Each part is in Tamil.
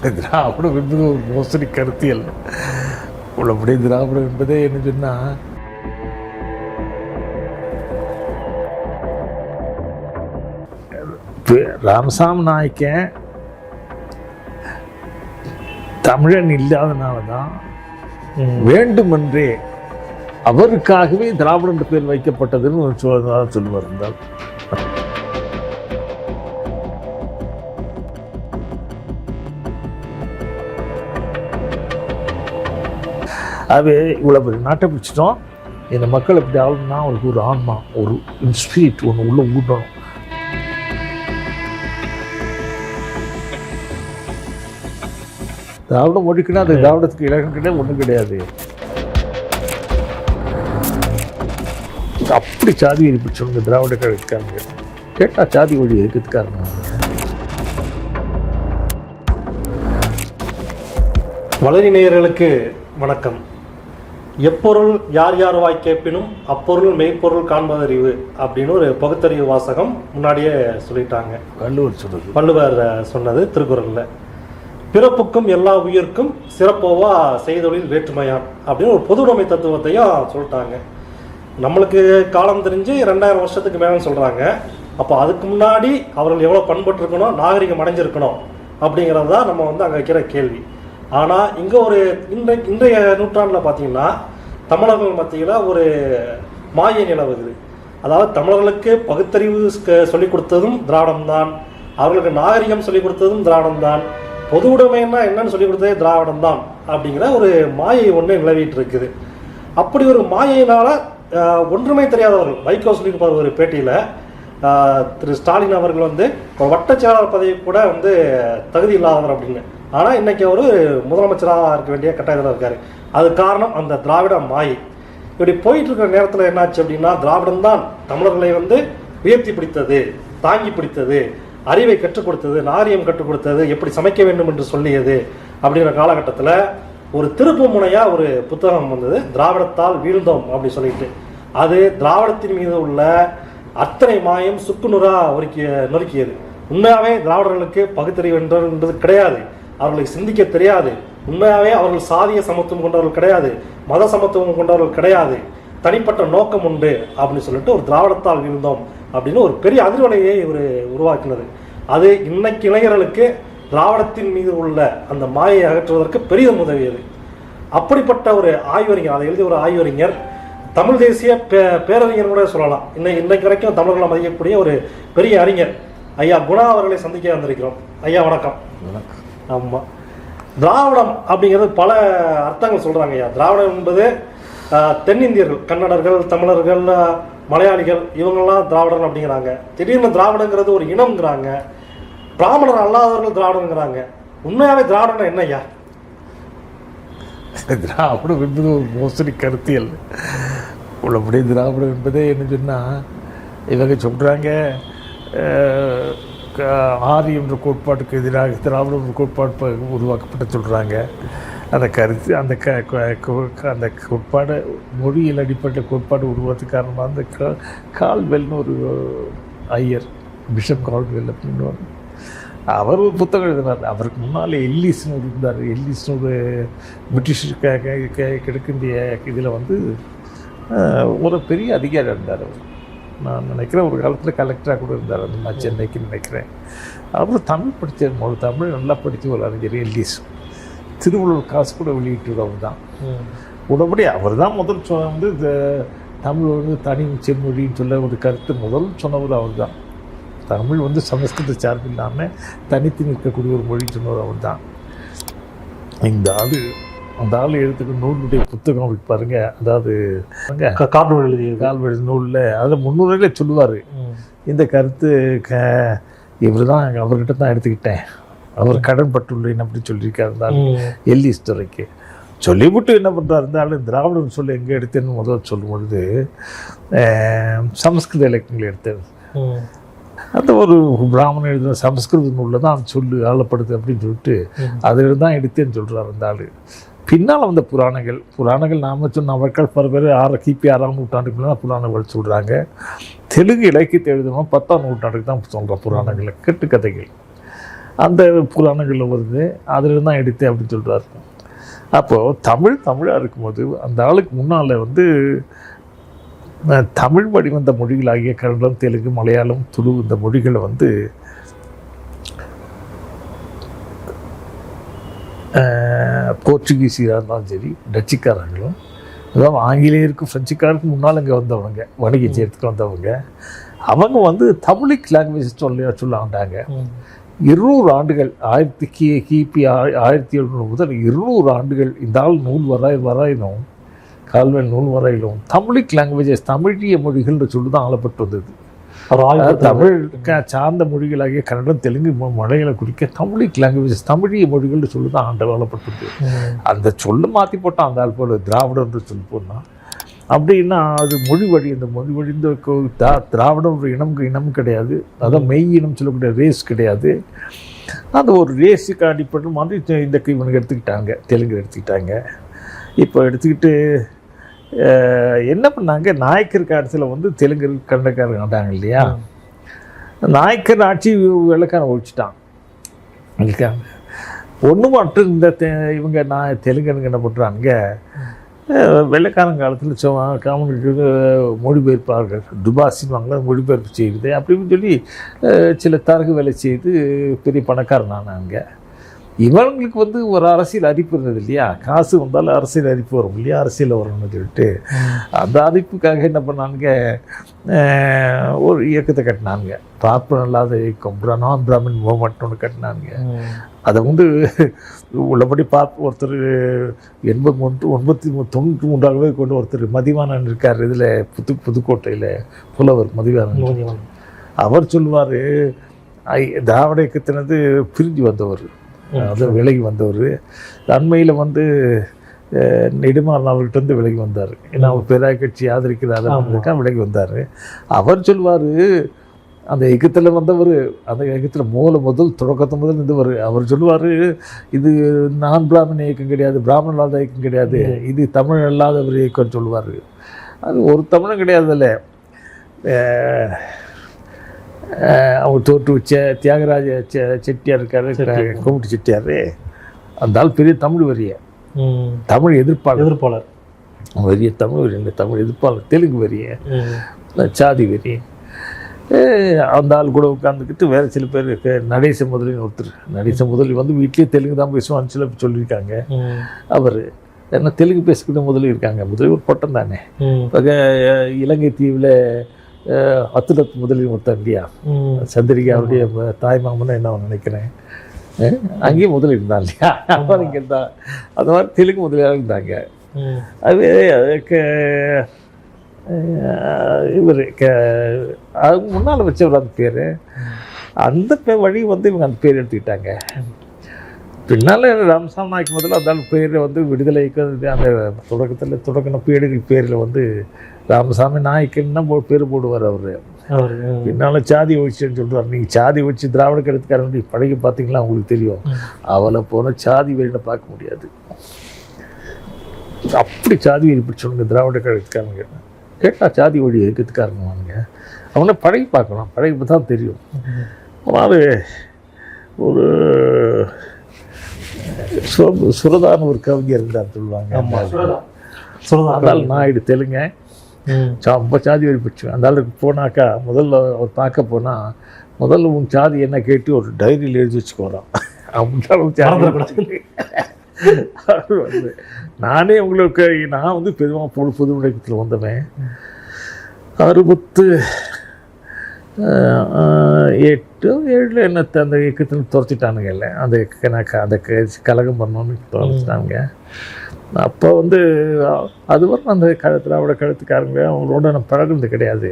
திராவிடம் என்பது ஒரு மோசடி கருத்தியல். உள்ளபடி திராவிடம் என்பதே என்ன சொன்னால் ராமசாமி நாயக்கன் தமிழன் இல்லாதனால தான் வேண்டுமென்றே அவருக்காகவே திராவிடம் என்ற பேர் வைக்கப்பட்டதுன்னு சொல்லுவார் இருந்தால் அது இவ்வளோ பெரிய நாட்டை பிடிச்சிட்டோம். இந்த மக்கள் எப்படி ஆகணும்னா அவருக்கு ஒரு ஆன்மா ஒரு ஸ்பிரிட் ஒன்று உள்ள ஊட்டணும். திராவிடம் ஒழிக்கணும் அது திராவிடத்துக்கு இலக்கம் கிடையாது ஒன்றும் கிடையாது. அப்படி சாதி வெறி பிடிச்சவங்க திராவிட கழகத்துக்காரங்க கேட்டால் சாதி வழி இருக்கிறதுக்காரங்க வளரி நேயர்களுக்கு வணக்கம். எப்பொருள் யார் யார் வாய் கேட்பினும் அப்பொருள் மெய்ப்பொருள் காண்பதறிவு அப்படின்னு ஒரு பகுத்தறிவு வாசகம் முன்னாடியே சொல்லிட்டாங்க. வள்ளுவர் சொல்றது. வள்ளுவர் சொன்னது திருக்குறள்ல. பிறப்புக்கும் எல்லா உயிர்க்கும் சிறப்போவா செய்தொழில் வேற்றுமையான் அப்படின்னு ஒரு பொதுவுடைமை தத்துவத்தையும் சொல்லிட்டாங்க. நம்மளுக்கு காலம் தெரிஞ்சு ரெண்டாயிரம் வருஷத்துக்கு மேலே சொல்றாங்க. அப்போ அதுக்கு முன்னாடி அவர்கள் எவ்வளோ பண்பட்டிருக்கணும் நாகரிகம் அடைஞ்சிருக்கணும் அப்படிங்கிறது தான் நம்ம வந்து அங்கே வைக்கிற கேள்வி. ஆனால் இங்கே ஒரு இன்றை இன்றைய நூற்றாண்டில் பார்த்தீங்கன்னா தமிழர்கள் மத்தியில் ஒரு மாயை நிலவுது அதாவது தமிழர்களுக்கு பகுத்தறிவு சொல்லிக் கொடுத்ததும் திராவிடம் தான் அவர்களுக்கு நாகரிகம் சொல்லிக் கொடுத்ததும் திராவிடம்தான். பொது உடைமைன்னா என்னன்னு சொல்லிக் கொடுத்ததே திராவிடம் தான் அப்படிங்கிற ஒரு மாயை ஒன்று நிலவிட்டு இருக்குது அப்படி ஒரு மாயையினால் ஒன்றுமே தெரியாதவர்கள் வைகோ சொல்லியிருப்பார் ஒரு பேட்டியில் திரு ஸ்டாலின் அவர்கள் வந்து ஒரு வட்டச் செயலாளர் பதவி கூட வந்து தகுதி இல்லாதவர் அப்படின்னு. ஆனால் இன்றைக்கி அவர் முதலமைச்சராக இருக்க வேண்டிய கட்டாயத்தில் இருக்கார். அது காரணம் அந்த திராவிட மாயை. இப்படி போயிட்டு இருக்கிற நேரத்தில் என்னாச்சு அப்படின்னா திராவிடம் தான் தமிழர்களை வந்து உயர்த்தி பிடித்தது தாங்கி பிடித்தது அறிவை கற்றுக் கொடுத்தது நாரியம் கற்றுக் கொடுத்தது எப்படி சமைக்க வேண்டும் என்று சொல்லியது அப்படிங்கிற காலகட்டத்தில் ஒரு திருப்பு முனையாக ஒரு புத்தகம் வந்தது திராவிடத்தால் வீழ்ந்தோம் அப்படி சொல்லிட்டு. அது திராவிடத்தின் மீது உள்ள அத்தனை மாயம் சுக்குநுறா ஒருக்கிய நொறுக்கியது. உண்மையாகவே திராவிடர்களுக்கு பகுத்தறிவு என்றது கிடையாது. அவர்களுக்கு சிந்திக்க தெரியாது. உண்மையாகவே அவர்கள் சாதிய சமத்துவம் கொண்டவர்கள் கிடையாது. மத சமத்துவம் கொண்டவர்கள் கிடையாது. தனிப்பட்ட நோக்கம் உண்டு அப்படின்னு சொல்லிட்டு ஒரு திராவிடத்தால் விழுந்தோம் அப்படின்னு ஒரு பெரிய அதிர்வலையை இவர் உருவாக்கினது. அது இன்னைக்கு இளைஞர்களுக்கு திராவிடத்தின் மீது உள்ள அந்த மாயை அகற்றுவதற்கு பெரிதும் உதவியது. அப்படிப்பட்ட ஒரு ஆய்வறிஞர் அதை எழுதிய ஒரு ஆய்வறிஞர் தமிழ் தேசிய பே பேரறிஞர் கூட சொல்லலாம். இன்னைக்கு இன்றைக்கு வரைக்கும் தமிழர்களை மதிக்கக்கூடிய ஒரு பெரிய அறிஞர். ஐயா குணா அவர்களை சந்திக்க வந்திருக்கிறோம். ஐயா வணக்கம். வணக்கம். ஆமாம் திராவிடம் அப்படிங்கிறது பல அர்த்தங்கள் சொல்கிறாங்க ஐயா. திராவிடம் என்பது தென்னிந்தியர்கள் கன்னடர்கள் தமிழர்கள் மலையாளிகள் இவங்கெல்லாம் திராவிடர்கள் அப்படிங்கிறாங்க. திடீர்னு திராவிடங்கிறது ஒரு இனம்ங்கிறாங்க. பிராமணர் அல்லாதவர்கள் திராவிடங்கிறாங்க. உண்மையாகவே திராவிடம் என்ன ஐயா? திராவிடம் என்பது ஒரு மோசடி கருத்தியல். உள்ளபடி திராவிடம் என்பதே என்ன சொன்னால் இவங்க சொல்கிறாங்க ஆரி என்ற கோட்பாட்டுக்கு எதிராக திராவிடம் என்ற கோட்பாடு உருவாக்கப்பட்டு உருவாக்கப்பட்ட சொல்கிறாங்க அந்த கருத்து அந்த க அந்த கோட்பாடு மொழியில் அடிப்பட்ட கோட்பாடு உருவாகிறதுக்கு காரணமாக அந்த கா கால்வெல்னு ஒரு ஐயர் பிஷப் கால்வெல் அப்படின்னு அவர் ஒரு புத்தகம் எழுதினார். அவருக்கு முன்னால் எல்லிஸ்னு இருந்தார். எல்லிஸ்னு ஒரு பிரிட்டிஷ் க- இதில் வந்து ஒரு பெரிய அதிகாரி இருந்தார் அவர். நான் நினைக்கிறேன் ஒரு காலத்தில் கலெக்டராக கூட இருந்தார். அந்த மாதிரி சென்னைக்கு நினைக்கிறேன். அவர் தமிழ் படித்த ஒரு தமிழ் நல்லா படித்த ஒரு அறிஞர் எல்லிஸ். திருவள்ளுவர் காசு கூட வெளியிட்டவர் தான். உடம்படி அவர் தான் முதல் சொ வந்து இந்த தமிழ் வந்து தனி செம்மொழின்னு சொல்ல ஒரு கருத்து முதல் சொன்னவர் அவர் தான் தமிழ் வந்து சமஸ்கிருத சார்பு இல்லாமல் தனித்து நிற்கக்கூடிய ஒரு மொழி சொன்னவர் அவர் தான் இந்த ஆள் அந்த ஆள் எழுத்துக்கு நூலுடைய புத்தகம் இருக்கு பாருங்க. அதாவது பாருங்க, கா- கார்ட்டூன் எழுதியது. கால்வெளி நூலில் அதில் முன்னுரையில சொல்லுவார். இந்த கருத்து க இவர் தான் அவர்கிட்ட தான் எடுத்துக்கிட்டேன். அவர் கடன் பட்டுள்ளேன் அப்படி சொல்லியிருக்காரு இருந்தாலும் எல்லிஸ் துறைக்கு சொல்லிவிட்டு என்ன பண்ணுறாரு இருந்தாலும் திராவிடம் சொல்லி எங்கே எடுத்தேன்னு முதல்ல சொல்லும் பொழுது சமஸ்கிருத இலக்கியங்கள் எடுத்தேன். அந்த ஒரு பிராமணன் எழுதின சமஸ்கிருத நூலில் தான் சொல்லு ஆளப்படுது அப்படின்னு சொல்லிட்டு அதில் தான் எடுத்தேன்னு சொல்கிறார் அந்த ஆள். பின்னால் வந்த புராணங்கள். புராணங்கள் நாம சொன்ன அவர்கள் பல பேர் ஆறு கிபி ஆறாம் நூற்றாண்டுக்கு தான் புராணங்கள் சொல்கிறாங்க தெலுங்கு இலக்கியத்தை எழுதணும் பத்தாம் நூற்றாண்டுக்கு தான் சொல்கிற புராணங்களை கட்டுக்கதைகள் அந்த புராணங்களில் வருது அதில் தான் எடுத்தேன் அப்படின்னு சொல்கிறார் அப்போது தமிழ் தமிழாக இருக்கும்போது அந்த ஆளுக்கு முன்னால் வந்து தமிழ் வடிவந்த மொழிகளாகிய கன்னடம் தெலுங்கு மலையாளம் துளு இந்த மொழிகளை வந்து அஹ், போர்ச்சுகீசியராக இருந்தாலும் சரி டச்சுக்காரங்களும் அதாவது ஆங்கிலேயருக்கும் ஃப்ரெஞ்சுக்காருக்கும் முன்னால் இங்கே வந்தவங்க வணிக செய்யறதுக்கு வந்தவங்க அவங்க வந்து தமிழிக் லாங்குவேஜ் சொல்ல சொல்லாண்டாங்க. இருநூறு ஆண்டுகள் ஆயிரத்தி கி கிபி ஆயிரத்தி எழுநூறு முதல் இருநூறு ஆண்டுகள் இந்த ஆள் நூல் வராய் வராயிலும் கால்வன் நூல் வரையிலும் தமிழிக் லாங்குவேஜஸ் தமிழிய மொழிகள்னு சொல்லி தான் ஆளப்பட்டு வந்தது. தமிழ் சார்ந்த மொழிகளாகிய கன்னடம் தெலுங்கு மொ- மலையாள குறிக்க தமிழிக் லாங்குவேஜஸ் தமிழிய மொழிகள்னு சொல்லி தான் ஆண்டு ஆளப்பட்டது ம். அந்த சொல்லு மாற்றி போட்டான் அந்த ஆள் போல திராவிடன்ற சொல்லி போனா அப்படின்னா அது மொழி வழி இந்த மொழி வழி இந்த திராவிடம் ஒரு இனம் இனம் கிடையாது. அதான் மெய் இனம் சொல்லக்கூடிய ரேஸ் கிடையாது. அந்த ஒரு ரேஸுக்கு அடிப்படை மாதிரி இந்த- இவனுக்கு எடுத்துக்கிட்டாங்க தெலுங்கு எடுத்துக்கிட்டாங்க. இப்போ எடுத்துக்கிட்டு என்ன பண்ணாங்க? நாயக்கர் காலத்தில் வந்து தெலுங்கு கன்னடக்காரங்க ஆண்டாங்க இல்லையா? நாயக்கர் ஆட்சி வெள்ளக்காரன் ஒழிச்சிட்டான். ஒன்று மட்டும் இந்த தெ- இவங்க நான் தெலுங்கனுங்க என்ன பண்ணுறாங்க வெள்ளைக்காரன் காலத்தில் சும்மா காமனுக்கு மொழிபெயர்ப்பார்கள் துபாசின்வாங்கள மொழிபெயர்ப்பு செய்யுது. அப்படின்னு சொல்லி சில தரகு வேலை செய்து பெரிய பணக்காரன் ஆனாங்க இவங்களுக்கு வந்து ஒரு அரசியல் அறிப்பு இருந்தது இல்லையா? காசு வந்தாலும் அரசியல் அறிப்பு வரும் இல்லையா? அரசியல் வரணும்னு சொல்லிட்டு. அந்த அறிப்புக்காக என்ன பண்ணாங்க அஹ், ஒரு இயக்கத்தை கட்டினாங்க பார்ப்பன இல்லாத இயக்கம். நான் பிராமின் மூமெண்ட் ஒன்று கட்டினாங்க. அதை வந்து உள்ளபடி பார்த்து ஒருத்தர் எண்பத்தி மூன்று ஒன்பத்தி தொண்ணூற்றி மூன்றாகவே கொண்டு ஒருத்தர் மதிவாணன் இருக்கார். இதில் புது புதுக்கோட்டையில் புலவர் மதிவாணன் நோஞ்சிவன். அவர் சொல்லுவார் திராவிட இயக்கத்தினது பிரிஞ்சு வந்தவர். அது விலகி வந்தவர். அண்மையில் வந்து நெடுமாறன் அவர்கிட்ட இருந்து விலகி வந்தார். ஏன்னா அவர் பெரிய கட்சி ஆதரிக்கிறார் அப்படின்றதுக்காக விலகி வந்தார். அவர் சொல்வார் அந்த இயக்கத்தில் வந்தவர் அந்த இயக்கத்தில் மூல முதல் தொடக்கத்து முதல் இருந்தவர் அவர் சொல்லுவார் இது நான் பிராமண இயக்கம் கிடையாது பிராமண இல்லாத இயக்கம் கிடையாது இது தமிழ் அல்லாத ஒரு இயக்கம்னு சொல்லுவார் அது ஒரு தமிழும் கிடையாதுல்ல. அவர் தோற்று வச்ச தியாகராஜ செ- செட்டியார் இருக்காரு கோமுட்டி செட்டியார். அந்த ஆள் பெரிய தமிழ் வரிய. தமிழ் எதிர்ப்பாளர். எதிர்ப்பாளர். வரிய தமிழ் வரி இல்லை தமிழ் எதிர்ப்பாளர் தெலுங்கு வரிய. சாதி வெறி ஏய், அந்த ஆள் கூட உட்காந்துக்கிட்டு வேறு சில பேர் இருக்கு. நடேச முதலின்னு ஒருத்தர். நடேச முதலி வந்து வீட்லேயே தெலுங்கு தான் பேசுவான்னு சில சொல்லியிருக்காங்க. அவர் ஏன்னா தெலுங்கு பேசிக்கிட்ட முதலி இருக்காங்க. முதலி ஒரு பட்டம் தானே. இலங்கை தீவில் அத்துலத் முதலி ஒருத்தன் இல்லையா. சந்திரிகாவுடைய தாய் மாமன் என்ன நினைக்கிறேன்? அங்கேயும் முதலி இருந்தான் இல்லையா? அவன் இங்கே இருந்தான். அது மாதிரி தெலுங்கு முதலியாக இருந்தாங்க. அது அதுக்கு இவர் அதுக்கு முன்னால் வச்சவர் அந்த பேர். அந்த பே- வழி வந்து இவங்க அந்த பேர் எடுத்துக்கிட்டாங்க. பின்னால் ராமசாமி நாய்க்கு முதல்ல அந்த ஆள் பேர் வந்து விடுதலைக்கு அந்த தொடக்கத்தில் தொடக்கின பேடுகள் பேரில் வந்து ராமசாமி நாய்க்குன்னு பேர் போடுவார் அவர். பின்னால் சாதி ஒழிச்சுன்னு சொல்கிறார் நீங்கள் சாதி ஒழிச்சு திராவிட கருத்துக்காரன் பழகி பார்த்தீங்களா? உங்களுக்கு தெரியும். அவளை போன சாதி வெறினை பார்க்க முடியாது. அப்படி சாதி வெறி பிடிச்சவனுங்க திராவிட கழகத்துக்காரங்க. கேட்டால் சாதி வழி இருக்கிறதுக்காரங்க அவனை பழகி பார்க்கணும். பழகி தான் தெரியும். ஆனால் ஒரு சு- சுரதான ஒரு கவிஞர் இருந்தார் சொல்லுவாங்க. சொல்லலாம். அதனால் நாயுடு தெலுங்க. ரொம்ப சாதி வரி பிடிச்சு அந்த ஆளுக்கு போனாக்கா முதல்ல அவர் பார்க்க போனால் முதல்ல உன் சாதி என்ன கேட்டு ஒரு டைரியில் எழுதி வச்சுக்கோறான் அப்படின்னு வந்து நானே உங்களுக்கு நான் வந்து பெருமா பொது பொது உலகத்தில் வந்தவன். அறுபத்து எட்டு ஏழில் என்ன அந்த இயக்கத்தில் துரத்திட்டானுங்க இல்லை அந்த இயக்க- நான் க- அந்த கலகம் பண்ணோன்னு துரத்திட்டானுங்க. அப்போ வந்து அ- அது வரைக்கும் அந்த க திராவிட கழுத்துக்காரங்க அவங்களோட நான் பழகுனது கிடையாது.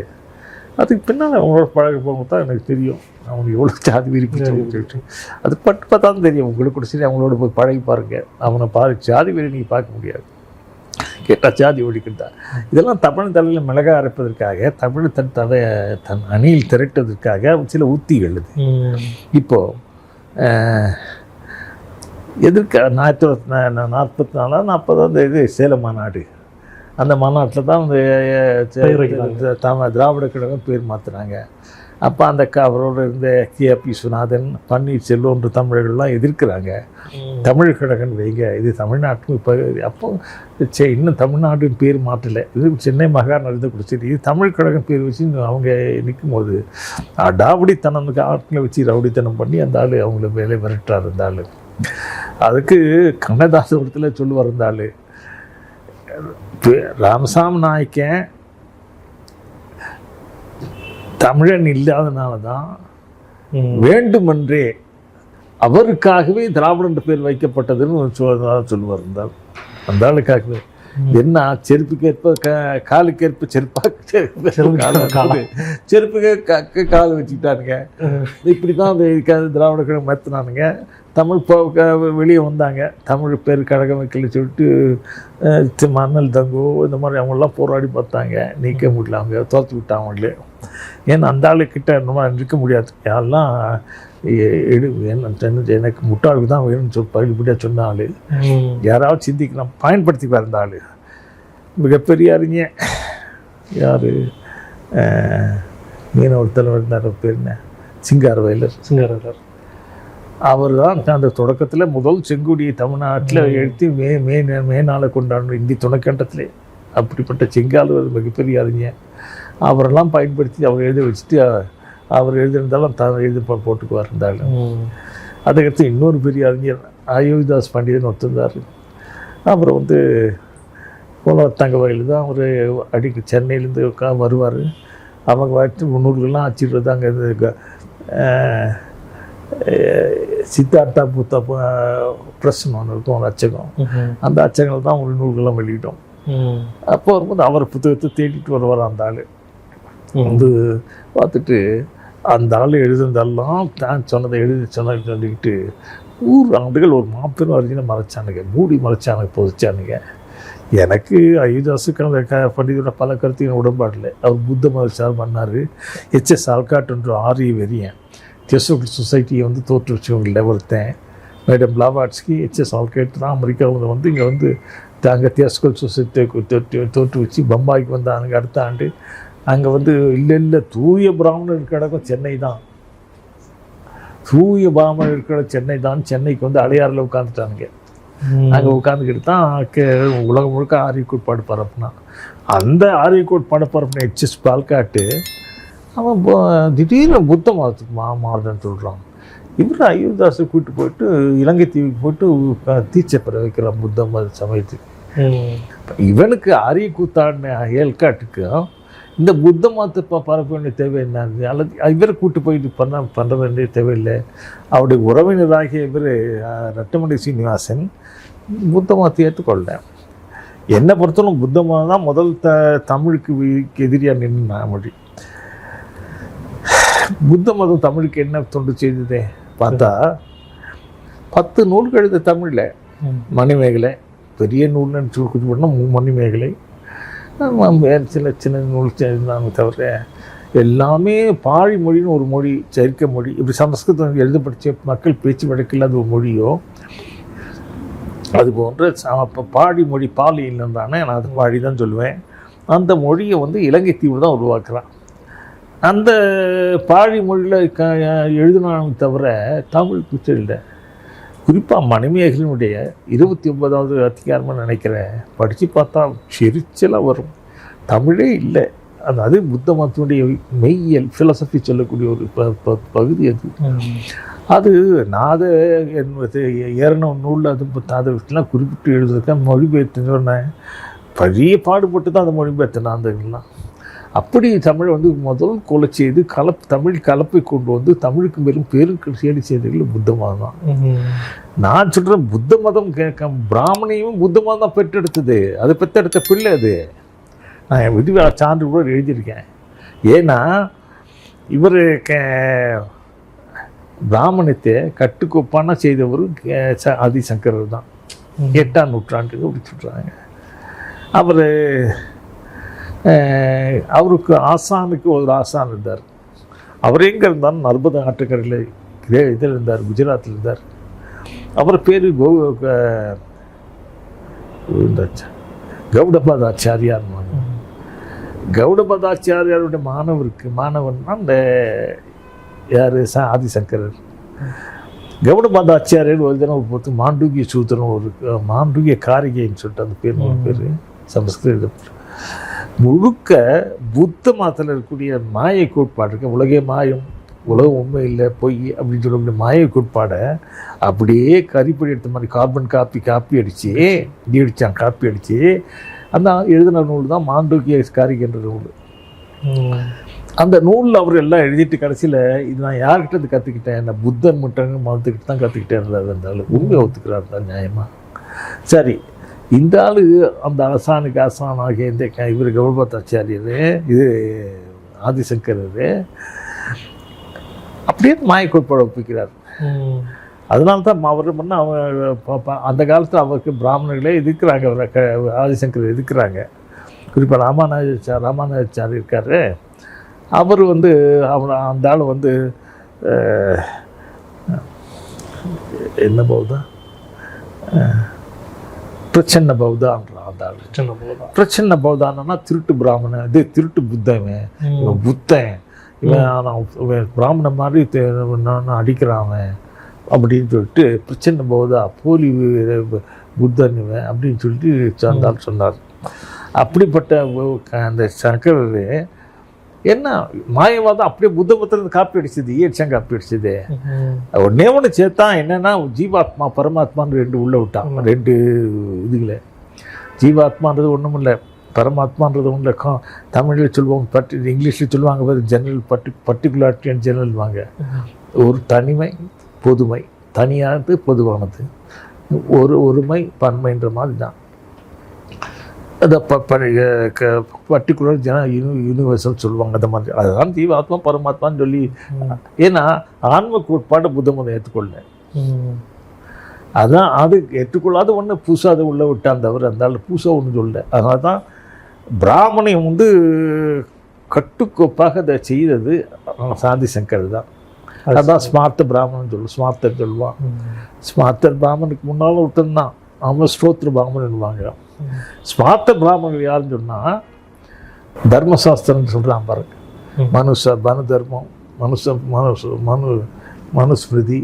அதுக்கு பின்னால் அவங்களோட பழக போகும்போது தான் எனக்கு தெரியும். அவங்க எவ்வளோ ஜாதி விரிப்பு சொல்லிட்டு. அது பட்டு பார்த்தா தான் தெரியும். உங்களுக்கு கூட சரி அவங்களோட போய் பழகி பாருங்க. அவனை பாரு ஜாதி வெறி நீங்கள் பார்க்க முடியாது. கேட்டால் ஜாதி ஒழிக்கிட்டா இதெல்லாம் தமிழ் தலையில் மிளகா அரைப்பதற்காக தமிழ் தன் தலை தன் அணியில் திரட்டுவதற்காக சில உத்திகள் இது. ம். எதிர்க்க ஆயிரத்தி நாற்பத்தி நாலா நாற்பது அந்த இது சேலம் மாநாடு. அந்த மாநாட்டில் தான் வைக்கிறாங்க. தமிழ் திராவிட கழகம் பேர் மாற்றினாங்க அப்போ அந்த க அவரோட இருந்த கேபி விஸ்வநாதன் பன்னீர்செல்வம் தமிழர்கள்லாம் எதிர்க்கிறாங்க. தமிழ் கழகன் வைங்க இது தமிழ்நாட்டுக்கு இப்போ அப்போ சே இன்னும் தமிழ்நாடுன்னு பேர் மாற்றலை. இது சென்னை மகாநகரத்தை குடிச்சிட்டு இது தமிழ் கழகம் பேர் வச்சு அவங்க நிற்கும் போது டாவடித்தனம்னுக்கு ஆட்களை வச்சு ரவுடித்தனம் பண்ணி அந்த ஆள் அவங்கள வேலை விரட்டுறாரு அந்த ஆள். அதுக்கு கண்ணதாசபுரத்தில் சொல்லுவார் ஆள். ராமசாமி நாயக்கன் தமிழன் இல்லாதனால தான் வேண்டுமென்றே அவருக்காகவே திராவிடன் பேர் வைக்கப்பட்டதுன்னு சொல்லுவார் இருந்தால் அந்த ஆளுக்காகவே. என்ன செருப்புக்கேற்ப க காலுக்கேற்ப செருப்பா செருப்பு செருப்புக்கு கால் வச்சுக்கிட்டானுங்க. இப்படி தான் திராவிட கழகம் மாற்றினானுங்க தமிழ் இப்போ வெளியே வந்தாங்க. தமிழ் பேர் கழகம் வைக்கல சொல்லிட்டு மன்னல் தங்கோ இந்த மாதிரி அவங்கெல்லாம் போராடி பார்த்தாங்க. நீக்க முடியல அவங்க தோற்று விட்டாங்க அவங்களே. ஏன்னா அந்த ஆளுக்கிட்ட நம்ம நிற்க முடியாது. யாரெல்லாம் எடு எனக்கு முட்டாளுக்கு தான் வேணும்னு சொல்லி பகுதிப்படியாக சொன்ன ஆள். யாராவது சிந்திக்கலாம் பயன்படுத்திக்குவார் அந்த ஆள். மிகப்பெரிய அறிஞர் யார்? மீனவர் தலைவர் இருந்தார் பேர் என்ன? சிங்காரவேலர். சிங்காரர் அவர் தான் அந்த தொடக்கத்தில் முதல் செங்குடியை தமிழ்நாட்டில் எழுத்தி மே மே மே நாளை கொண்டாடணும் இந்தி துணைக்கண்டத்திலே. அப்படிப்பட்ட செங்காலுவர் மிகப்பெரிய அறிஞர். அவரெல்லாம் பயன்படுத்தி அவர் எழுத வச்சுட்டு அவர் எழுதியிருந்தாலும் த எழுதி போட்டுக்குவார் இருந்தாலும் அதுக்கடுத்து இன்னொரு பெரிய அறிஞர் அயோத்திதாஸ் பண்டிதன் ஒத்துந்தார் அப்புறம் வந்து தங்க வகையில் தான் அவர் அடிக்க சென்னையிலேருந்து உட்கா வருவார். அவங்க வச்சு நூல்கள்லாம் அச்சிடுறது அங்கே சித்தார்த்தா புத்தா ப்ரெஸ்ன்னு ஒன்று இருக்கும் ஒரு அச்சகம். அந்த அச்சகங்கள் தான் ஒரு நூல்கள்லாம் வெளியிட்டோம். அப்போ வரும்போது அவர் புத்தகத்தை தேடிட்டு வருவார் அந்த ஆள். வந்து பார்த்துட்டு அந்த ஆள் எழுதுனதெல்லாம் தான் சொன்னதை எழுதி சொன்னதை சொல்லிக்கிட்டு நூறு ஆண்டுகள் ஒரு மாபெரும் அறிஞனை மறைச்சானுங்க. மூடி மறைச்சானுங்க புதைச்சானுங்க. எனக்கு அந்த க பண்டிதோட பல கருத்தையும் உடன்பாடில்லை அவர் புத்த மதச்சார் பண்ணார். எச்எஸ் ஆல்காட் என்ற ஆரிய வெறியன். தியோசோபிக் சொசைட்டியை வந்து தோற்றுவிச்சவங்களில் ஒருத்தன் மேடம் பிளாவாட்ஸ்கி எச்எஸ் ஆல்கேட் தான் அமெரிக்காவில் வந்து இங்கே வந்து அங்கே தியோஸ்கல் சொசைட்டியை தோற்று தோற்றுவிச்சு பம்பாய்க்கு வந்தானுங்க அடுத்த ஆண்டு. அங்கே வந்து இல்லை இல்லை தூய பிராமணர் கிடக்கும் சென்னை தான். தூய பிராமணர் இருக்கிற சென்னை தான். சென்னைக்கு வந்து அடையாறில் உட்காந்துட்டானுங்க அங்கே உட்காந்துக்கிட்டு தான் உலகம் முழுக்க ஆரிய கோட்பாடு பரப்புனான். அந்த ஆரிய கோட்பாடு பரப்புன எச்எஸ் பால்காட்டு அவன் திடீர்னு புத்த மதத்துக்கு மா மாறுதுன்னு சொல்கிறான் இவர் அயோத்தாஸை கூட்டு போயிட்டு இலங்கை தீவுக்கு போயிட்டு தீட்சை வைக்கிறான் புத்த மத சமயத்துக்கு. இவனுக்கு ஆரிய கூத்தாடின ஏல்காட்டுக்கு இந்த புத்த மதத்தை ப பரப்ப வேண்டிய தேவை என்ன? அல்லது இவரை கூட்டு போயிட்டு பண்ண பண்ண வேண்டிய தேவையில்லை. அவருடைய உறவினராகிய இவர் ரட்டமணி சீனிவாசன் புத்த மதத்தை ஏற்றுக்கொள்ள என்னை பொறுத்தவரை புத்த மதம் தான் முதல் த தமிழுக்கு எதிரியாக நின்று மொழி. புத்த மதம் தமிழுக்கு என்ன தொண்டு செய்ததே பார்த்தா பத்து நூல்கள் எழுத தமிழில் மணிமேகலை பெரிய நூல்னு சொல்லி பண்ணால் மணிமேகலை சில சின்ன நூல் இருந்தாங்க தவிர எல்லாமே பாழி மொழின்னு ஒரு மொழி செயற்கை மொழி இப்படி சமஸ்கிருதம் எழுதப்படிச்ச மக்கள் பேச்சு வழக்கில்லாத ஒரு மொழியோ அது போன்ற ச- அப்ப பாடி மொழி பாலி இல்லைன்றானே நான் அது பாடி தான் சொல்லுவேன். அந்த மொழியை வந்து இலங்கை தீவு தான் உருவாக்குறான். அந்த பாழி மொழியில் க எழுதினாலும் தவிர தமிழ் குச்சலில் குறிப்பாக மணிமேகலினுடைய இருபத்தி ஒன்பதாவது அதிகாரமாக நினைக்கிறேன். படித்து பார்த்தா சிரிச்சலாக வரும். தமிழே இல்லை. அது அது புத்த மதத்தினுடைய மெய்யியல் ஃபிலசபி சொல்லக்கூடிய ஒரு ப ப- பகுதி அது. அது நாத என்பது ஏறின நூலில் அது அதெல்லாம் குறிப்பிட்டு எழுதுறதுக்கு மொழிபெயர்த்துன்னு பெரிய பாடுபட்டு தான் அந்த மொழிபெயர்த்தினான் அந்த இதெல்லாம். அப்படி தமிழ் வந்து முதல் கொலை செய்து கலப் தமிழ் கலப்பை கொண்டு வந்து தமிழுக்கு மேலும் பேரும் சேடி செய்தவர்கள் புத்த மதம் தான். நான் சொல்கிறேன் புத்த மதம் கேட்க பிராமணியும் புத்த மதம் தான் பெற்றெடுத்தது. அது பெற்றெடுத்த பிள்ளை அது. நான் என் விடுவி சான்று கூட எழுதியிருக்கேன். ஏன்னா இவர் கே பிராமணத்தை கட்டுக்கோப்பான செய்தவர் ஆதிசங்கரர் தான். எட்டாம் நூற்றாண்டுக்கு அப்படி சொல்கிறாங்க அவர் அவருக்கு ஆசானுக்கு ஒரு ஆசான் இருந்தார் அவர் எங்கே இருந்தாலும் நர்மதா இதே இதில் இருந்தார் குஜராத்தில் இருந்தார் அவர் பேர் கோ க- இந்த ச- கௌடபாத் ஆச்சாரியார் கௌடபதாச்சாரியாருடைய மாணவருக்கு மாணவன்னா அந்த யார் ச ஆதிசங்கரர் கௌடபதாச்சாரியர் ஒரு தினம் பொறுத்து மாண்டூகிய சூத்திரம் ஒரு மாண்டூகிய காரிகைன்னு சொல்லிட்டு அந்த பேர் ஒரு பேர் சமஸ்கிருதத்தில் முழுக்க புத்த மதத்தில் இருக்கக்கூடிய மாய கோட்பாடு இருக்கு உலகே மாயம் உலகம் உண்மை இல்லை பொய் அப்படின்னு சொல்லக்கூடிய மாய கோட்பாடை அப்படியே கரிப்படி எடுத்த மாதிரி கார்பன் காப்பி காப்பி அடித்து இடி அடித்தான் காப்பி அடித்து அந்த எழுதின நூல் தான் மாண்டோக்கிய காரிகைன்ற நூல். அந்த நூலில் அவர் எல்லாம் எழுதிட்டு கடைசியில் இது நான் யார்கிட்ட இது கற்றுக்கிட்டேன் என்ன புத்தன் மட்டும் மறுத்துக்கிட்டு தான் கற்றுக்கிட்டேன் இருந்தாலும் உண்மை ஒத்துக்கிறார் தான் நியாயமாக சரி இந்த ஆள் அந்த ஆசானுக்கு ஆசானாகிய இந்த இவர் கௌரவத்தாச்சாரியர் இது ஆதிசங்கரர். அப்படியே மாய கோட்பாடு ஒப்பிக்கிறார். அதனால தான் அவர் பண்ண அவன் அந்த காலத்தில் அவருக்கு பிராமணர்களே எதிர்க்கிறாங்க அவரை க ஆதிசங்கர் எதிர்க்கிறாங்க குறிப்பாக ராமானுஜாச்சார் ராமானுஜாச்சார் இருக்காரு. அவர் வந்து அவனை அந்த ஆள் வந்து என்ன பௌதா பிரச்சன்ன பௌதான்ற அந்த ஆள் பிரச்சன்ன பௌதான்னா திருட்டு பிராமணன். இது திருட்டு புத்தவன். இவன் புத்தன். இவன் பிராமணன் மாதிரி அடிக்கிறான். அப்படின்னு சொல்லிட்டு பிரச்சனை போதா போலி புத்தன் இவன் அப்படின்னு சொல்லிட்டு சார்ந்தால் சொன்னார் அப்படிப்பட்ட அந்த சங்கரர் என்ன? மாயவாதம் அப்படியே புத்த புத்திரந்து காப்பி அடிச்சது ஈயட்சம் காப்பி அடிச்சது. ஒன்னே ஒன்று சேர்த்தான் என்னன்னா ஜீவாத்மா பரமாத்மான்னு ரெண்டு உள்ள விட்டான் ரெண்டு இதுகளை ஜீவாத்மான்றது ஒன்றும் இல்லை பரமாத்மான்றது ஒன்றும் இல்லை. தமிழில் சொல்லுவாங்க பர்டி இங்கிலீஷில் சொல்லுவாங்க பாரு ஜெனரல் பர்டி பர்டிகுலாரிட்டி அண்ட் ஜெனரல் வாங்க ஒரு தனிமை பொதுமை. தனியானது பொதுவானது. ஒரு ஒருமை பன்மைன்ற மாதிரி தான். அந்த ப பர்டிகுலர் ஜன யூனி யூனிவர்சல் சொல்லுவாங்க அந்த மாதிரி. அதுதான் ஜீவாத்மா பரமாத்மான்னு சொல்லி ஏன்னா ஆன்ம கோட்பாடு புத்தமதம் ஏற்றுக்கொள்ள அதான் அது ஏற்றுக்கொள்ளாத ஒன்று புதுசாக அதை உள்ள விட்டான் தவிர அந்த புதுசாக ஒன்று சொல்ல அதனால தான் பிராமணியம் வந்து கட்டுக்கோப்பாக அதை செய்தது சாந்தி சங்கர் தான். அதான் ஸ்மார்த்த பிராமணன் சொல்லு ஸ்மார்த்தர் சொல்லுவான். ஸ்மார்த்தர் பிராமணுக்கு முன்னால் ஒருத்தன் தான். அவன் ஸ்ரோத்ர பிராமணன்வாங்க ஸ்மார்த்த பிராமணர்கள் யாருன்னு சொன்னால் தர்மசாஸ்திரம்னு சொல்கிறான் பாருங்க. மனுஷ மனு தர்மம் மனுஷ மனு மனு மனுஸ்மிருதி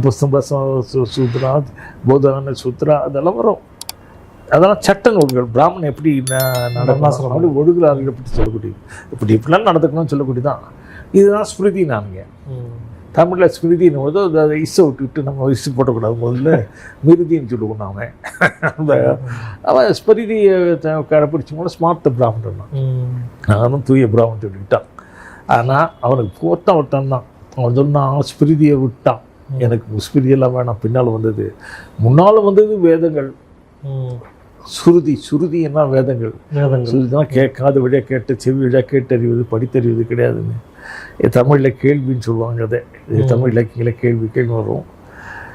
புஸ்தம்ப சூத்ரா போதன சூத்ரா அதெல்லாம் வரும். அதெல்லாம் சட்ட நூல்கள் பிராமணன் எப்படி ந- நடக்கணும்? அப்படி ஒழுகுறார்கள் எப்படி சொல்லக்கூடியது. இப்படி இப்படிலாம் நடந்துக்கணும்னு சொல்லக்கூடியதான் இதுதான் ஸ்மிருதி நானுங்க. தமிழில் ஸ்மிருதின்னு போது அது இஸ்ஸை விட்டுவிட்டு நம்ம இஸ்ஸு போட்டக்கூடாது முதல்ல. மிருதின்னு சொல்லுவோம் நாம. அந்த அவன் ஸ்மிருதியை கடைப்பிடிச்ச கூட ஸ்மார்த்த பிராமணன் நானும் தூய பிராமணன் சொல்லிக்கிட்டான் ஆனால் அவனுக்கு ஒருத்தன் ஒருத்தன் தான். அவன் சொன்னான் ஸ்மிருதியை விட்டான். எனக்கு ஸ்மிருதியெல்லாம் வேணாம். பின்னால் வந்தது. முன்னால் வந்தது வேதங்கள். சுருதி சுருதி என்ன வேதங்கள்? சுருதிதான் கேட்காத வழியாக கேட்ட செவி வழியாக கேட்டறிவது படித்தறிவது கிடையாதுன்னு. தமிழில் கேள்வின்னு சொல்லுவாங்க அதை இது தமிழ் இலக்கியங்கள கேள்வி கேள்வி வரும்.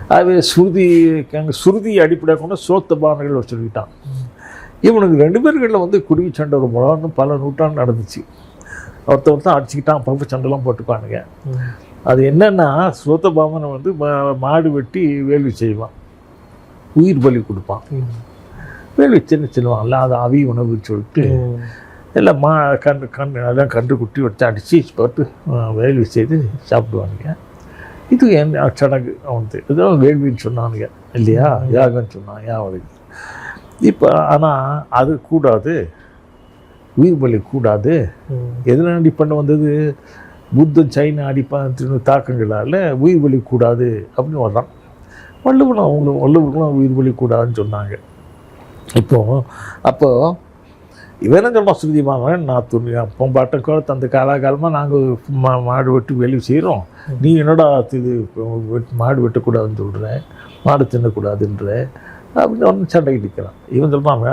அது சுருதி அங்கே சுருதி அடிப்படையாக கொண்டு சோத்தபானர்கள் சொல்லிட்டான். இவனுக்கு ரெண்டு பேர்களில் வந்து குருவி சண்டை ஒரு முழான்னு பல நூற்றாண்டு நடந்துச்சு. ஒருத்த ஒருத்தன் அடிச்சுக்கிட்டான் பம்பு சண்டைலாம் போட்டுப்பானுங்க. அது என்னன்னா சோத்தபாமனை வந்து மா- மாடு வெட்டி வேள்வி செய்வான். உயிர் பலி கொடுப்பான். வேள்வி சின்ன சின்னவாங்கல்ல அதை அவி உணவு சொல்லிட்டு எல்லாம் மா கண்டு கண்டு எல்லாம் கண்டு குட்டி வச்சு அடித்து போட்டு அஹ், வேள்வி செய்து சாப்பிடுவானுங்க. இது என்ன சடங்கு அவனுக்கு இதெல்லாம் வேள்வின்னு சொன்னானுங்க. இல்லையா? யாகம்னு சொன்னான் யாவதுக்கு இப்போ ஆனால் அது கூடாது. உயிர் பலி கூடாது எதில் அடிப்பண்ண வந்தது? புத்தன் சைனா அடிப்பான் தாக்கங்களால் உயிர் பலி கூடாது அப்படின்னு வர்றான். வள்ளுவனும் அவங்களும் வள்ளுவர்களும் உயிர் பலி கூடாதுன்னு சொன்னாங்க. இப்போ அப்போது இவன் சொல்கிறான் சுருதிமாவன் நான் துணி அப்போ பாட்டம் காலத்து அந்த காலாகாலமாக நாங்கள் மா மாடு வெட்டி வெளியே செய்கிறோம் நீ என்னடா இது மாடு வெட்டக்கூடாதுன்னு சொல்கிற மாடு தின்னக்கூடாதுன்ற அப்படின்னு ஒன்று சண்டைக்கு நிற்கிறான் இவன் சொல்கிறான்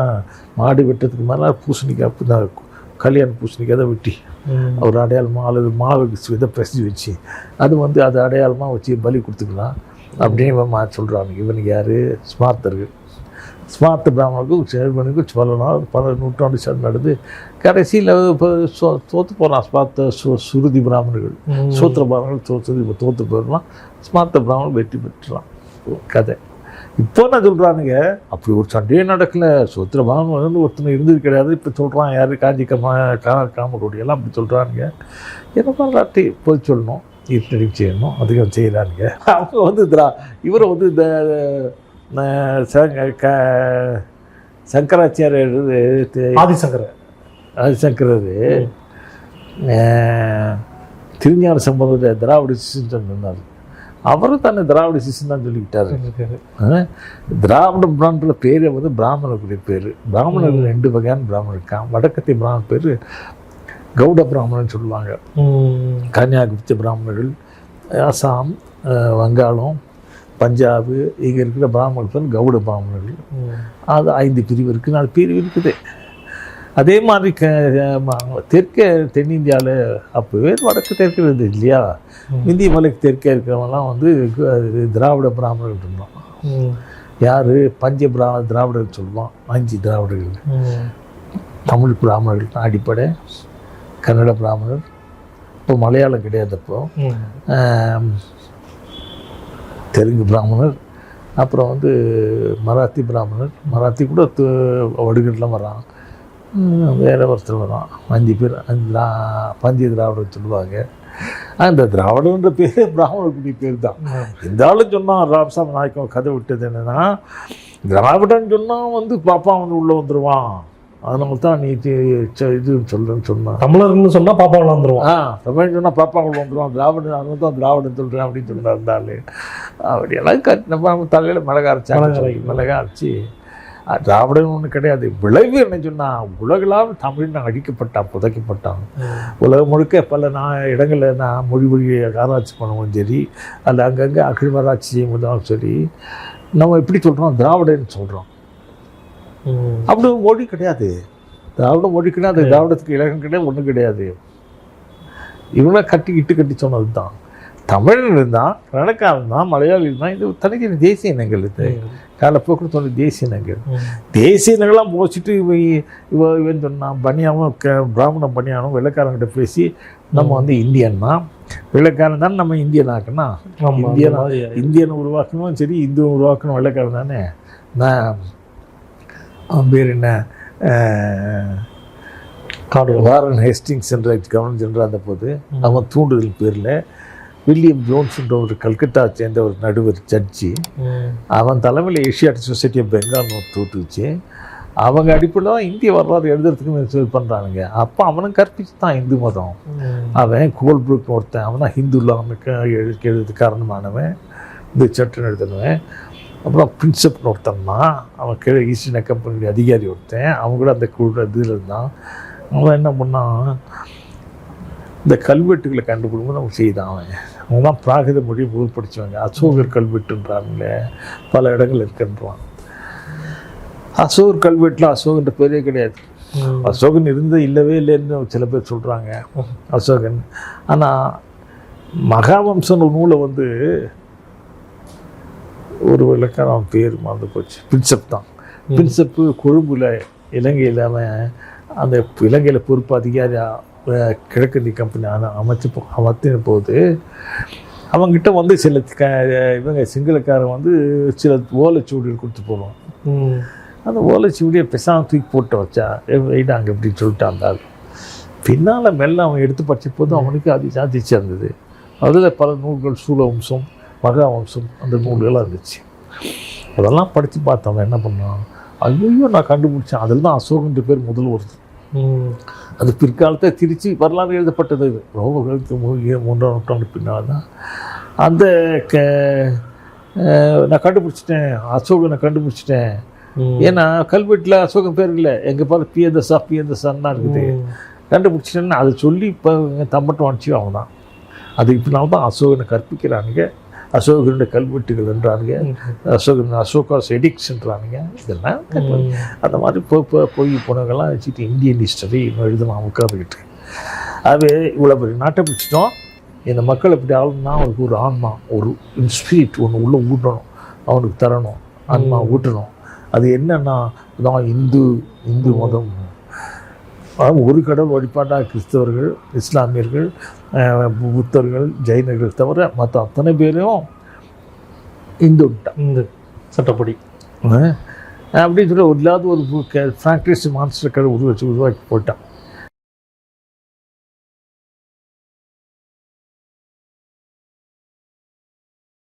மாடு வெட்டுறதுக்கு மேலே பூசணிக்காய் அப்ப இந்த கல்யாண பூசணிக்காய் தான் வெட்டி. ஒரு அடையாளமாக அல்லது மாவுக்கு இதை பிரசி வச்சு அது வந்து அது அடையாளமாக வச்சு பலி கொடுத்துக்கலாம். அப்படின்னு இவன் மா சொல்கிறான் இவனுக்கு யார்? ஸ்மார்த்தர்கள். ஸ்மார்த்த பிராமணனுக்கும் சேர்மனுக்கும் சொல்லலாம் பல நூற்றாண்டு சண்டை நடந்து கடைசியில் இப்போ சோ தோற்று போகிறான் ஸ்மார்த்த சு சுருதி பிராமணர்கள். சூத்திர பிராமணர்கள் தோற்று இப்போ தோற்று போயிடலாம் ஸ்மார்த்த பிராமணன் வெற்றி பெற்றுறான் கதை. இப்போ என்ன சொல்கிறானுங்க அப்படி ஒரு சண்டையே நடக்கல. சுத்திரபாகம் வந்து ஒருத்தனை இருந்தது கிடையாது. இப்போ சொல்கிறான் யார்? காஞ்சி கமா கா காமரோடி எல்லாம் அப்படி சொல்கிறானுங்க என்ன பண்ணுறாட்டி போய் சொல்லணும். ஈர்த்தடி செய்யணும். அதுக்கு செய்கிறானுங்க அவங்க வந்து இவரை வந்து இந்த சங்கராச்சாரியர் ஆதிசங்கர. ஆதிசங்கரது திருஞான சம்பந்த திராவிட சிசுன்னு சொன்னார். அவரும் தன்னை திராவிட சிசுன்னு தான் சொல்லிக்கிட்டாரு? திராவிட பிராமண பேரே வந்து பிராமணர்களுடைய பேர். பிராமணர்கள் ரெண்டு வகையான பிராமணர் இருக்கான் வடக்கத்தை பிராமண பேர் கௌட பிராமணன் சொல்லுவாங்க. கன்னியாகுமரி பிராமணர்கள் அசாம் வங்காளம் பஞ்சாபு இங்கே இருக்கிற பிராமணர்கள் பேர் கௌட பிராமணர்கள் அது ஐந்து பிரிவு இருக்குது நாலு பிரிவு இருக்குது. அதே மாதிரி க தெற்கே தென்னிந்தியாவில் அப்போவே வடக்கு தெற்கு இருந்தது இல்லையா? இந்திய மலைக்கு தெற்கே இருக்கிறவங்கலாம் வந்து திராவிட பிராமணர்கள் இருந்தோம் யார்? பஞ்ச பிரா திராவிடர்கள் சொல்லுவோம் அஞ்சு திராவிடர்கள். தமிழ் பிராமணர்கள் அடிப்படை கன்னட பிராமணர். இப்போ மலையாளம் கிடையாது அப்போ தெலுங்கு பிராமணர் அப்புறம் வந்து மராத்தி பிராமணர். மராத்தி கூட வடுகட்டில் வரான் வேற ஒருத்தர் வரான் அஞ்சு பேர் அஞ்சு திரா பஞ்ச திராவிடர் சொல்லுவாங்க. அந்த திராவிடன்ற பேரே பிராமணர்களுடைய பேர் தான் இந்த ஆளு சொன்னான் ராமசாமி நாயக்கம் கதை விட்டது என்னன்னா திராவிடன் சொன்னால் வந்து பாப்பா வந்து உள்ளே வந்துடுவான் அதனால தான் நீ இது சொல்கிறேன்னு சொன்னான். தமிழர்னு சொன்னா பாப்பா வந்துருவான். ஆ தமிழ் சொன்னால் பாப்பா உள்ள வந்துடுவான் திராவிடன் அதனால தான் திராவிடன் சொல்கிறேன் அப்படின்னு சொன்னார் இருந்தாலே. அப்படியெல்லாம் கட் நம்ம தலையில் மிளகா அரைச்சாங்க மிளகா அரைச்சி அஹ், திராவிடன் ஒன்று கிடையாது. விளைவு என்ன சொன்னால் உலகளால் தமிழ் அழிக்கப்பட்டான் புதைக்கப்பட்டான் உலகம் முழுக்க பல நான் இடங்களில் நான் மொழி மொழி ஆராய்ச்சி பண்ணுவோம் சரி அதில் அங்கங்கே அகழ்வாராய்ச்சி செய்யும்போதும் சரி நம்ம எப்படி சொல்கிறோம் திராவிடன்னு சொல்கிறோம் அப்படி மொழி கிடையாது. திராவிட மொழி கிடையாது. திராவிடத்துக்கு இலக்கம் கிடையாது ஒன்றும் கிடையாது. இவங்கள கட்டி இட்டு கட்டி சொன்னது தான் தமிழன் இருந்தான் கணக்காரன் தான் மலையாளி இருந்தான் இது தனித்தனி தேசிய இனங்கள் இது. காலப்போக்கில் சொன்ன தேசிய இனங்கள். தேசிய இனங்கள்லாம் போச்சுட்டு இவ இவ இவன் சொன்னான் பனியாவும் க பிராமணன் பனியானும் வெள்ளைக்காரங்கிட்ட பேசி நம்ம வந்து இந்தியன்னா வெள்ளைக்காரன் தானே நம்ம இந்தியன் ஆக்குனா இந்தியனா இந்தியனை உருவாக்கணும் சரி இந்து உருவாக்கணும் வெள்ளைக்காரன் தானே. நான் அவன் பேர் என்ன? காடு வாரன் ஹேஸ்டிங்ஸ் என்ற கவர்னர் ஜெனரல் அந்த போது அவன் தூண்டுதல் பேரில் வில்லியம் ஜோன்ஸ் என்ற ஒரு கல்கத்தா சேர்ந்த ஒரு நடுவர் ஜட்ஜி. அவன் தலைமையில் ஏஷியாட்டிக் சொசைட்டி ஆஃப் பெங்கால் தோற்றுச்சு அவங்க அடிப்படையில் தான் இந்திய வரலாறு எழுதுறதுக்கு இது பண்ணுறானுங்க அப்போ அவனும் கற்பிச்சு தான் இந்து மதம். அவன் கோல்புக் ஒருத்தன். அவன் ஹிந்து இல்லாமக்கு எழு எழுதுறதுக்கு காரணமானவன். இந்த சட்டம் எழுதுனவன். அப்புறம் பிரின்சப்னு ஒருத்தன் தான். அவன் கீழே ஈஸ்ட் இந்தியா கம்பெனி அதிகாரி ஒருத்தன். அவன் கூட அந்த குழு இதில் இருந்தான். அவன் என்ன பண்ணான்? இந்த கல்வெட்டுகளை கண்டுபிடிக்கும்போது அவன் செய்தான் அவன். தான் பிராகித மொழி முதல் படித்தவங்க அசோகர் கல்வெட்டுன்றாங்களே. பல இடங்கள் இருக்குன்றான் அசோகர் கல்வெட்டில் அசோகன்ற பேரே கிடையாது. அசோகன் இருந்த இல்லவே இல்லைன்னு சில பேர் சொல்கிறாங்க அசோகன். ஆனால் மகாவம்சன் நூலை வந்து ஒரு விளக்கான பேர் மறந்து போச்சு. பிரின்சப் தான். பிரின்சப்பு கொழும்புல இலங்கையில் அவன் அந்த இலங்கையில் பொறுப்பு அதிகாரியாக கிழக்கந்தி கம்பெனி அமைச்சு போ- அமர்த்தின போது அவங்ககிட்ட வந்து சில க இவங்க சிங்களக்காரன் வந்து சில ஓலைச்சுவடிகள் கொடுத்து போடுவான். அந்த ஓலைச்சுவடியை பெசாம தூக்கி போட்டு வச்சா வைடாங்க அப்படின்னு சொல்லிட்டு அந்த ஆள் பின்னால் மெல்ல அவன் எடுத்து படிச்ச போது அவனுக்கு அது சாதிச்சு இருந்தது. அதில் பல நூல்கள் சூலவம்சம் மகாவம்சம் அந்த நூல்கள்லாம் இருந்துச்சு. அதெல்லாம் படித்து பார்த்தவன் என்ன பண்ணான்? ஐயோ நான் கண்டுபிடிச்சேன். அதில் தான் அசோகன்ற பேர் முதல் வருது. அது பிற்காலத்தை திருச்சி வரலாறு எழுதப்பட்டது. இது ரோமர்களுக்கு மூ- மூன்றாம் நூற்றாண்டு பின்னால் தான் அந்த க நான் கண்டுபிடிச்சிட்டேன். அசோகனை கண்டுபிடிச்சிட்டேன். ஏன்னா கல்வெட்டில் அசோகன் பேர் இல்லை. எங்கே பார்த்து பியதசா பியதசான்னு தான் இருக்குது கண்டுபிடிச்சிட்டேன்னு அதை சொல்லி இப்போ தம்பட்டம் அடிச்சு அவன் தான். அது இப்படினால தான் அசோகனை கற்பிக்கிறானுங்க. அசோகனுடைய கல்வெட்டுகள் என்றானுங்க. அசோகன் அசோகாஸ் எடிக்ஸ்ன்றானுங்க இதெல்லாம். அந்த மாதிரி போ போ- போய் போனவங்கெல்லாம் வச்சுட்டு இந்தியன் ஹிஸ்டரி எழுதலாம் உட்காந்துக்கிட்டு அது இவ்வளோ பெரிய நாட்டை பிடிச்சிட்டோம். இந்த மக்கள் இப்படி ஆளுன்னா அவனுக்கு ஒரு ஆன்மா ஒரு ஸ்பிரிட் ஒன்று உள்ளே ஊட்டணும். அவனுக்கு தரணும் ஆன்மா ஊட்டணும். அது என்னன்னா தான் இந்து இந்து மதம். ஒரு கடவுள் வழிபாட்டாக கிறிஸ்தவர்கள் இஸ்லாமியர்கள் புத்தர்கள் ஜெயினர்கள் தவிர மற்ற அத்தனை பேரும் இந்துட்டான் இந்த சட்டப்படி. அப்படின்னு சொல்லி ஒரு இல்லாத ஒரு ஃப்ராக்டிஸ் மான்ஸ்டர் கடை உருவச்சு உருவாக்கி போட்டான்.